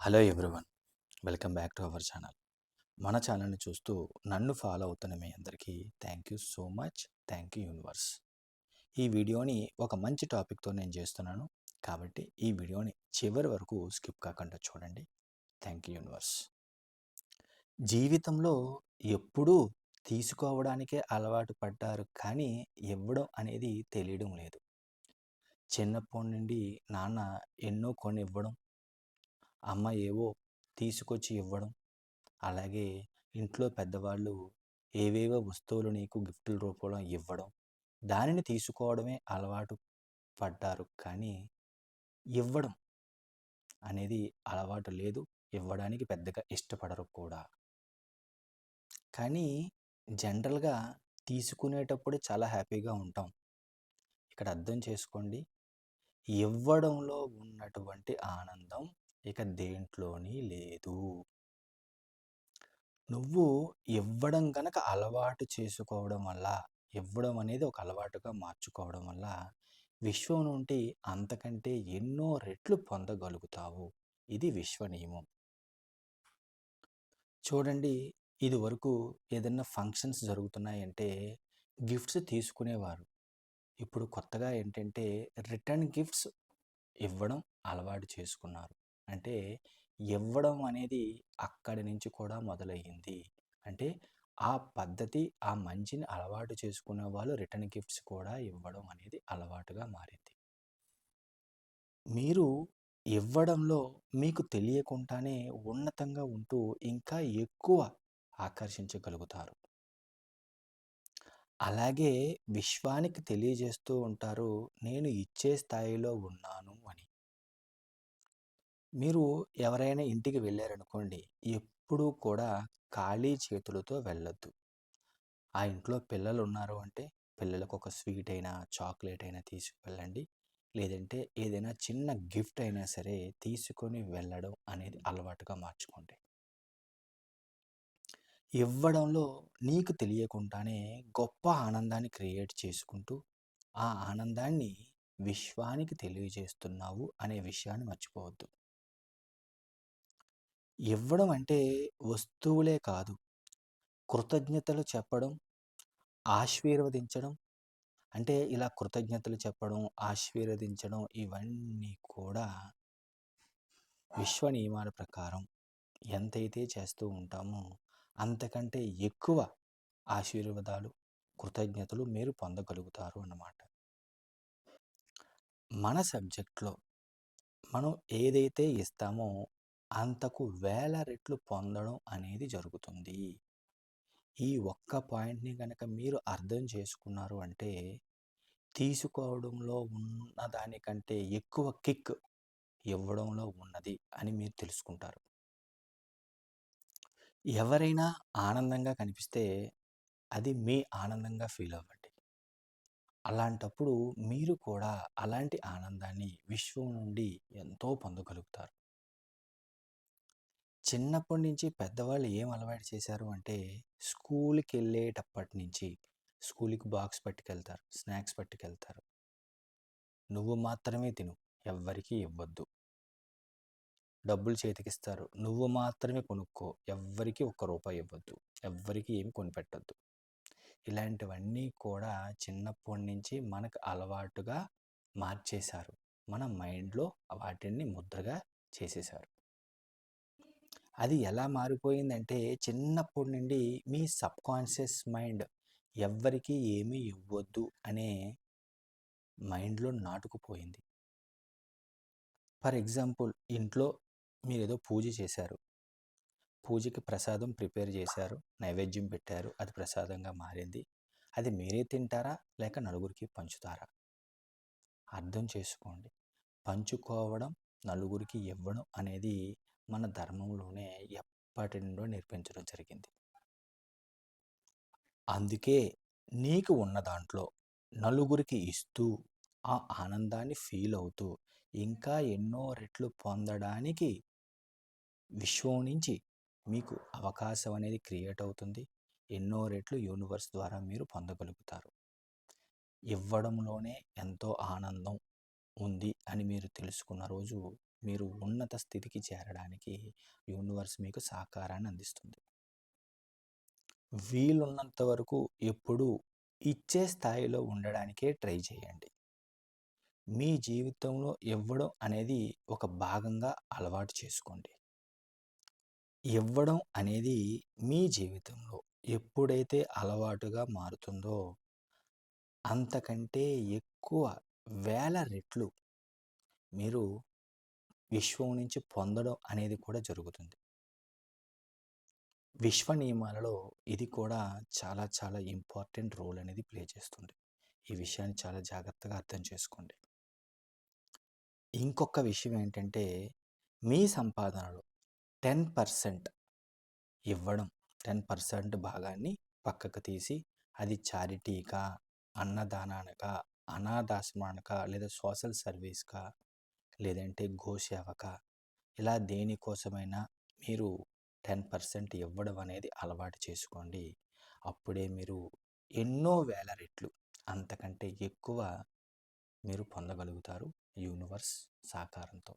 Hello everyone. Welcome back to our channel. మన ఛానల్ని చూస్తూ నన్ను ఫాలో అవుతున్న మీ అందరికీ thank you so much. Thank you universe. ఈ వీడియోని ఒక మంచి టాపిక్తో నేను చేస్తున్నాను. కాబట్టి ఈ వీడియోని చివరి వరకు స్కిప్ కాకుండా చూడండి. Thank you universe. జీవితంలో ఎప్పుడూ తీసుకోవడానికే అలవాటు పడ్డారు కానీ ఇవ్వడం అనేది తెలియడం లేదు. చిన్నప్పటి నుండి నాన్న ఎన్నో కొని ఇవ్వడం అమ్మ ఏవో తీసుకొచ్చి ఇవ్వడం అలాగే ఇంట్లో పెద్దవాళ్ళు ఏవేవో వస్తువులు నీకు గిఫ్టుల రూపంలో ఇవ్వడం దానిని తీసుకోవడమే అలవాటు పడ్డారు. కానీ ఇవ్వడం అనేది అలవాటు లేదు. ఇవ్వడానికి పెద్దగా ఇష్టపడరు కూడా. కానీ జనరల్గా తీసుకునేటప్పుడు చాలా హ్యాపీగా ఉంటాం. ఇక్కడ అర్థం చేసుకోండి. ఇవ్వడంలో ఉన్నటువంటి ఆనందం ఇక దేంట్లోని లేదు. నువ్వు ఇవ్వడం కనుక అలవాటు చేసుకోవడం వల్ల ఇవ్వడం అనేది ఒక అలవాటుగా మార్చుకోవడం వల్ల విశ్వం నుండి అంతకంటే ఎన్నో రెట్లు పొందగలుగుతావు. ఇది విశ్వ నియమం చూడండి ఇది వరకు ఏదైనా ఫంక్షన్స్ జరుగుతున్నాయంటే గిఫ్ట్స్ తీసుకునేవారు. ఇప్పుడు కొత్తగా ఏంటంటే రిటర్న్ గిఫ్ట్స్ ఇవ్వడం అలవాటు చేసుకున్నారు. అంటే ఇవ్వడం అనేది అక్కడి నుంచి కూడా మొదలయ్యింది. అంటే ఆ పద్ధతి ఆ మంచిని అలవాటు చేసుకునే వాళ్ళు రిటర్న్ గిఫ్ట్స్ కూడా ఇవ్వడం అనేది అలవాటుగా మారింది. మీరు ఇవ్వడంలో మీకు తెలియకుండానే ఉన్నతంగా ఉంటూ ఇంకా ఎక్కువ ఆకర్షించగలుగుతారు. అలాగే విశ్వానికి తెలియజేస్తూ ఉంటారు నేను ఇచ్చే స్థాయిలో ఉన్నాను మీరు ఎవరైనా ఇంటికి వెళ్ళారనుకోండి ఎప్పుడూ కూడా ఖాళీ చేతులతో వెళ్ళొద్దు. ఆ ఇంట్లో పిల్లలు ఉన్నారు అంటే పిల్లలకు ఒక స్వీట్ అయినా చాక్లెట్ అయినా తీసుకువెళ్ళండి. లేదంటే ఏదైనా చిన్న గిఫ్ట్ అయినా సరే తీసుకొని వెళ్ళడం అనేది అలవాటుగా మార్చుకోండి. ఇవ్వడంలో నీకు తెలియకుండానే గొప్ప ఆనందాన్ని క్రియేట్ చేసుకుంటూ ఆ ఆనందాన్ని విశ్వానికి తెలియజేస్తున్నావు అనే విషయాన్ని మర్చిపోవద్దు. ఇవ్వడం అంటే వస్తువులే కాదు. కృతజ్ఞతలు చెప్పడం ఆశీర్వదించడం అంటే ఇలా కృతజ్ఞతలు చెప్పడం ఆశీర్వదించడం ఇవన్నీ కూడా విశ్వ నియమాల ప్రకారం ఎంతైతే చేస్తూ ఉంటామో అంతకంటే ఎక్కువ ఆశీర్వాదాలు కృతజ్ఞతలు మీరు పొందగలుగుతారు అన్నమాట. మన సబ్జెక్ట్లో మనం ఏదైతే ఇస్తామో అంతకు వేల రెట్లు పొందడం అనేది జరుగుతుంది. ఈ ఒక్క పాయింట్ని కనుక మీరు అర్థం చేసుకున్నారు అంటే తీసుకోవడంలో ఉన్న దానికంటే ఎక్కువ కిక్ ఇవ్వడంలో ఉన్నది అని మీరు తెలుసుకుంటారు. ఎవరైనా ఆనందంగా కనిపిస్తే అది మీ ఆనందంగా ఫీల్ అవ్వండి. అలాంటప్పుడు మీరు కూడా అలాంటి ఆనందాన్ని విశ్వం నుండి ఎంతో పొందగలుగుతారు. చిన్నప్పటి నుంచి పెద్దవాళ్ళు ఏం అలవాటు చేశారు అంటే స్కూల్కి వెళ్ళేటప్పటి నుంచి స్కూల్కి బాక్స్ పట్టుకెళ్తారు స్నాక్స్ పట్టుకెళ్తారు. నువ్వు మాత్రమే తిను ఎవ్వరికీ ఇవ్వద్దు. డబ్బులు చేతికిస్తారు నువ్వు మాత్రమే కొనుక్కో ఎవ్వరికి ఒక్క రూపాయి ఇవ్వద్దు ఎవ్వరికి ఏమి కొనిపెట్టద్దు. ఇలాంటివన్నీ కూడా చిన్నప్పటి నుంచి మనకు అలవాటుగా మార్చేశారు. మన మైండ్లో వాటిని ముద్రగా చేసేశారు. అది ఎలా మారిపోయిందంటే చిన్నప్పటి నుండి మీ సబ్కాన్షియస్ మైండ్ ఎవ్వరికీ ఏమీ ఇవ్వద్దు అనే మైండ్లో నాటుకుపోయింది. ఫర్ ఎగ్జాంపుల్ ఇంట్లో మీరు ఏదో పూజ చేశారు. పూజకి ప్రసాదం ప్రిపేర్ చేశారు నైవేద్యం పెట్టారు అది ప్రసాదంగా మారింది. అది మీరే తింటారా? లేక నలుగురికి పంచుతారా? అర్థం చేసుకోండి. పంచుకోవడం నలుగురికి ఇవ్వడం అనేది మన ధర్మంలోనే ఎప్పటి నుండో నేర్పించడం జరిగింది. అందుకే నీకు ఉన్న దాంట్లో నలుగురికి ఇస్తూ ఆ ఆనందాన్ని ఫీల్ అవుతూ ఇంకా ఎన్నో రెట్లు పొందడానికి విశ్వం నుంచి మీకు అవకాశం అనేది క్రియేట్ అవుతుంది. ఎన్నో రెట్లు యూనివర్స్ ద్వారా మీరు పొందగలుగుతారు. ఇవ్వడంలోనే ఎంతో ఆనందం ఉంది అని మీరు తెలుసుకున్న రోజు మీరు ఉన్నత స్థితికి చేరడానికి యూనివర్స్ మీకు సహకారాన్ని అందిస్తుంది. వీలున్నంత వరకు ఎప్పుడూ ఇచ్చే స్థాయిలో ఉండడానికే ట్రై చేయండి. మీ జీవితంలో ఇవ్వడం అనేది ఒక భాగంగా అలవాటు చేసుకోండి. ఇవ్వడం అనేది మీ జీవితంలో ఎప్పుడైతే అలవాటుగా మారుతుందో అంతకంటే ఎక్కువ వేల రెట్లు మీరు విశ్వం నుంచి పొందడం అనేది కూడా జరుగుతుంది. విశ్వ నియమాలలో ఇది కూడా చాలా చాలా ఇంపార్టెంట్ రోల్ అనేది ప్లే చేస్తుంది. ఈ విషయాన్ని చాలా జాగ్రత్తగా అర్థం చేసుకోండి. ఇంకొక విషయం ఏంటంటే మీ సంపాదనలో టెన్ పర్సెంట్ ఇవ్వడం టెన్ పర్సెంట్ భాగాన్ని పక్కకు తీసి అది చారిటీకా అన్నదానానికా అనాథాశ్రమానికా లేదా సోషల్ సర్వీస్కా లేదంటే గోసేవక ఇలా దేనికోసమైనా మీరు టెన్ పర్సెంట్ ఇవ్వడం అనేది అలవాటు చేసుకోండి. అప్పుడే మీరు ఎన్నో వేల రెట్లు అంతకంటే ఎక్కువ మీరు పొందగలుగుతారు యూనివర్స్ సహకారంతో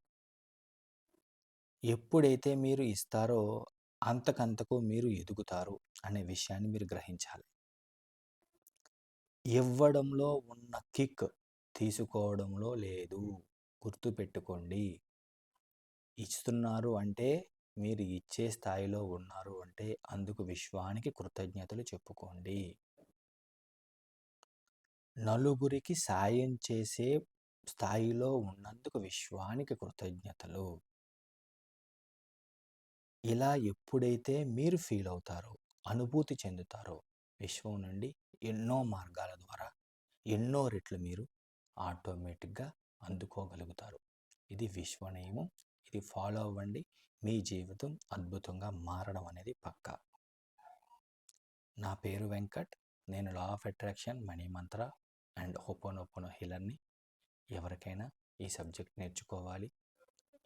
ఎప్పుడైతే మీరు ఇస్తారో అంతకంతకు మీరు ఎదుగుతారు అనే విషయాన్ని మీరు గ్రహించాలి. ఇవ్వడంలో ఉన్న కిక్ తీసుకోవడంలో లేదు. గుర్తుపెట్టుకోండి ఇస్తున్నారు అంటే మీరు ఇచ్చే స్థాయిలో ఉన్నారు అంటే అందుకు విశ్వానికి కృతజ్ఞతలు చెప్పుకోండి. నలుగురికి సాయం చేసే స్థాయిలో ఉన్నందుకు విశ్వానికి కృతజ్ఞతలు. ఇలా ఎప్పుడైతే మీరు ఫీల్ అవుతారో అనుభూతి చెందుతారో విశ్వం నుండి ఎన్నో మార్గాల ద్వారా ఎన్నో రెట్లు మీరు ఆటోమేటిక్గా అందుకోగలుగుతారు. ఇది విశ్వనీయమం ఇది ఫాలో అవ్వండి మీ జీవితం అద్భుతంగా మారడం అనేది పక్కా. నా పేరు వెంకట్ నేను law of attraction money mantra and ho'oponopono హీలర్ని ఎవరికైనా ఈ సబ్జెక్ట్ నేర్చుకోవాలి.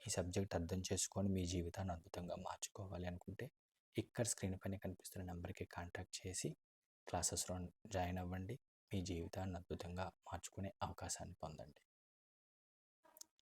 ఈ సబ్జెక్ట్ అర్థం చేసుకొని మీ జీవితాన్ని అద్భుతంగా మార్చుకోవాలి అనుకుంటే ఇక్కడ స్క్రీన్ పైన కనిపిస్తున్న నెంబర్కి కాంటాక్ట్ చేసి క్లాసెస్లో జాయిన్ అవ్వండి. మీ జీవితాన్ని అద్భుతంగా మార్చుకునే అవకాశాన్ని పొందండి.